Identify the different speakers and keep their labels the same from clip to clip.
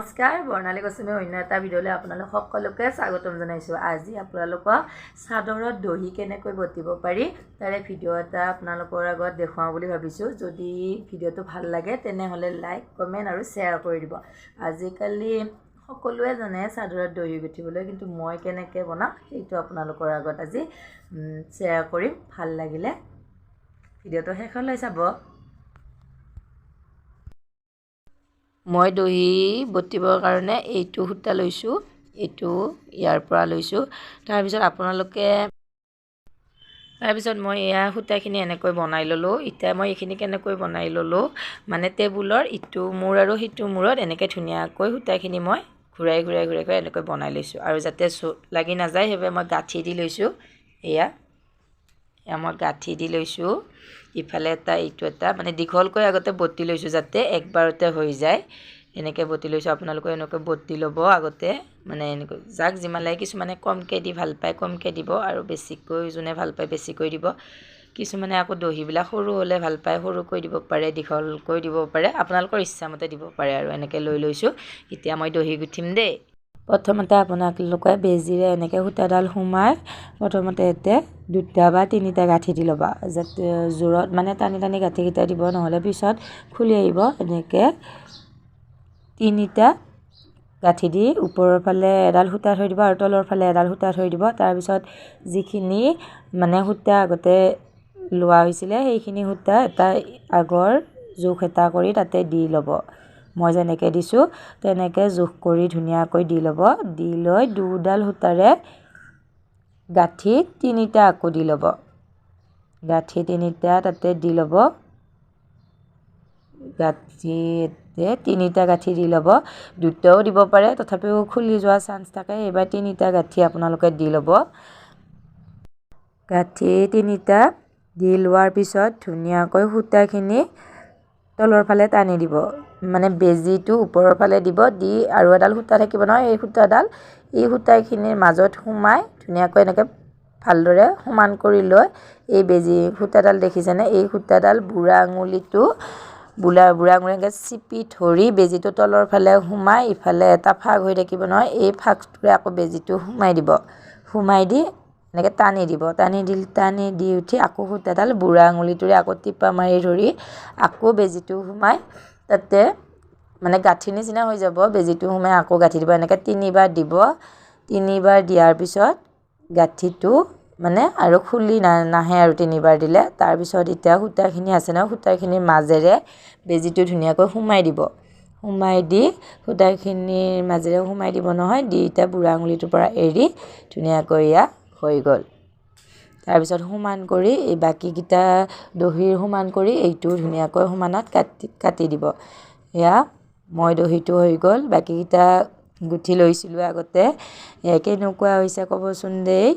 Speaker 1: নমস্কাৰ বৰ্ণালী গোস্বামী অন্য এটা ভিডিঅ'লৈ আপোনালোক সকলোকে স্বাগতম জনাইছোঁ। আজি আপোনালোকক চাদৰত দহি কেনেকৈ বটিব পাৰি তাৰে ভিডিঅ' এটা আপোনালোকৰ আগত দেখুৱাওঁ বুলি ভাবিছোঁ। যদি ভিডিঅ'টো ভাল লাগে তেনেহ'লে লাইক কমেণ্ট আৰু শ্বেয়াৰ কৰি দিব। আজিকালি সকলোৱে জানে চাদৰত দহি গুঠিবলৈ কিন্তু মই কেনেকৈ বনাওঁ সেইটো আপোনালোকৰ আগত আজি শ্বেয়াৰ কৰিম। ভাল লাগিলে ভিডিঅ'টো শেষলৈ চাব। মই দহি বটিবৰ কাৰণে এইটো সূতা লৈছোঁ এইটো ইয়াৰ পৰা লৈছোঁ। তাৰপিছত আপোনালোকে তাৰপিছত মই এয়া সূতাখিনি এনেকৈ বনাই ল'লোঁ। এতিয়া মই এইখিনি কেনেকৈ বনাই ল'লোঁ মানে টেবুলৰ ইটো মূৰ আৰু সিটো মূৰত এনেকৈ ধুনীয়াকৈ সূতাখিনি মই ঘূৰাই ঘূৰাই ঘূৰাই ঘূৰাই এনেকৈ বনাই লৈছোঁ। আৰু যাতে চো লাগি নাযায় সেইবাবে মই গাঁঠি দি লৈছোঁ। এয়া। মই গাঁঠি দি লৈছোঁ। ইফালে এটা ইটো এটা মানে দীঘলকৈ আগতে বটি লৈছোঁ যাতে একবাৰতে হৈ যায়। এনেকৈ বটি লৈছোঁ। আপোনালোকে এনেকৈ বটি ল'ব আগতে। মানে এনেকৈ যাক যিমান লাগে কিছুমানে কমকৈ দি ভালো পায়, কমকৈ দিব আৰু বেছিকৈ যোনে ভালো পায় বেছিকৈ দিব। কিছুমানে আকৌ দহিবিলাক সৰু হ'লে ভালো পায় সৰুকৈ দিব পাৰে, দীঘলকৈ দিব পাৰে। আপোনালোকৰ ইচ্ছামতে দিব পাৰে আৰু এনেকৈ লৈ লৈছোঁ। এতিয়া মই দহি গুঠিম দেই। প্ৰথমতে আপোনালোকে বেজীৰে এনেকৈ সূতাডাল সোমাই প্ৰথমতে ইয়াতে দুটা বা তিনিটা গাঁঠি দি ল'বা। যাতে জোৰত মানে টানি টানি গাঁঠিকেইটা দিব নহ'লে পিছত খুলি আহিব। এনেকৈ তিনিটা গাঁঠি দি ওপৰৰ ফালে এডাল সূতা থৈ দিব আৰু তলৰ ফালে এডাল সূতা থৈ দিব। তাৰপিছত যিখিনি মানে সূতা আগতে লোৱা হৈছিলে সেইখিনি সূতা এটা আগৰ জোখ এটা কৰি তাতে দি ল'ব। মই যেনেকৈ দিছোঁ তেনেকৈ জোখ কৰি ধুনীয়াকৈ দি ল'ব। দি লৈ দুডাল সূতাৰে গাঁঠি তিনিটা আকৌ দি ল'ব। গাঁঠি তিনিটা তাতে দি ল'ব। গাঁঠিতে তিনিটা গাঁঠি দি ল'ব। দুটাও দিব পাৰে তথাপিও খুলি যোৱা চান্স থাকে। এইবাৰ তিনিটা গাঁঠি আপোনালোকে দি ল'ব। গাঁঠি তিনিটা দি লোৱাৰ পিছত ধুনীয়াকৈ সূতাখিনি তলৰ ফালে টানি দিব। মানে বেজীটো ওপৰৰ ফালে দিব দি আৰু এডাল সূতা থাকিব নহয় এই সূতাডাল। এই সূতাখিনিৰ মাজত সোমাই ধুনীয়াকৈ এনেকৈ ভালদৰে সমান কৰি লৈ এই বেজী সূতাডাল দেখিছেনে? এই সূতাডাল বুঢ়া আঙুলিটো বুঢ়া বুঢ়া আঙুলি এনেকৈ চিপি ধৰি বেজীটো তলৰ ফালে সোমাই ইফালে এটা ফাগ হৈ থাকিব নহয় এই ফাগটোৰে আকৌ বেজীটো সোমাই দিব। সোমাই দি এনেকৈ টানি দিব টানি দি টানি দি উঠি আকৌ সূতাডাল বুঢ়া আঙুলিটোৰে আকৌ টিপা মাৰি ধৰি আকৌ বেজীটো সোমাই তাতে মানে গাঁঠি নিচিনা হৈ যাব বেজীটো সোমাই আকৌ গাঁঠি দিব এনেকৈ তিনিবাৰ দিব। তিনিবাৰ দিয়াৰ পিছত গাঁঠিটো মানে আৰু খুলি না নাহে আৰু তিনিবাৰ দিলে। তাৰপিছত এতিয়া সূতাখিনি আছে নহয় সূতাখিনিৰ মাজেৰে বেজীটো ধুনীয়াকৈ সোমাই দিব। সোমাই দি সূতাখিনিৰ মাজেৰে সোমাই দিব নহয় দি এতিয়া বুঢ়া আঙুলিটোৰ পৰা এৰি ধুনীয়াকৈ এয়া হৈ গ'ল। তাৰপিছত সমান কৰি এই বাকীকেইটা দহিৰ সমান কৰি এইটো ধুনীয়াকৈ সমানত কাটি কাটি দিব। এয়া মই দহিটো হৈ গ'ল বাকীকেইটা গুঠি লৈছিলোঁ আগতে। কেনেকুৱা হৈছে ক'বচোন দেই।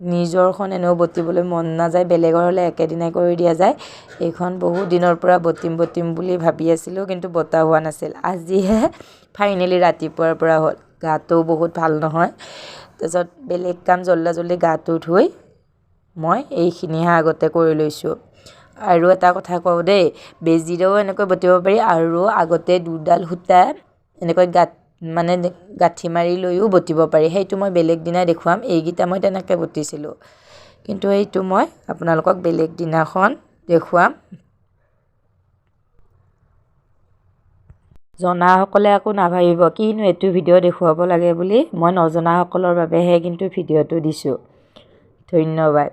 Speaker 1: নিজৰখন এনেও বটিবলৈ মন নাযায় বেলেগৰ হ'লে একেদিনাই কৰি দিয়া যায়। এইখন বহুত দিনৰ পৰা বটিম বটিম বুলি ভাবি আছিলোঁ কিন্তু বটা হোৱা নাছিল। আজিহে ফাইনেলি ৰাতিপুৱাৰ পৰা হ'ল। গাটোও বহুত ভাল নহয়। তাৰপিছত বেলেগ কাম জল্দা জল্দি গাটো ধুই মই এইখিনিহে আগতে কৰি লৈছোঁ। আৰু এটা কথা কওঁ দেই বেজীৰেও এনেকৈ বটিব পাৰি আৰু আগতে দুডাল সূতা এনেকৈ গাঁঠ মানে গাঁঠি মাৰি লৈও বটিব পাৰি। সেইটো মই বেলেগ দিনা দেখুৱাম এইকেইটা মই তেনেকৈ বটিছিলোঁ। কিন্তু এইটো মই আপোনালোকক বেলেগ দিনাখন দেখুৱাম। জনাসকলে আকৌ নাভাবিব কিনো এইটো ভিডিঅ' দেখুৱাব লাগে বুলি মই নজনাসকলৰ বাবেহে কিন্তু ভিডিঅ'টো দিছোঁ। ধন্যবাদ।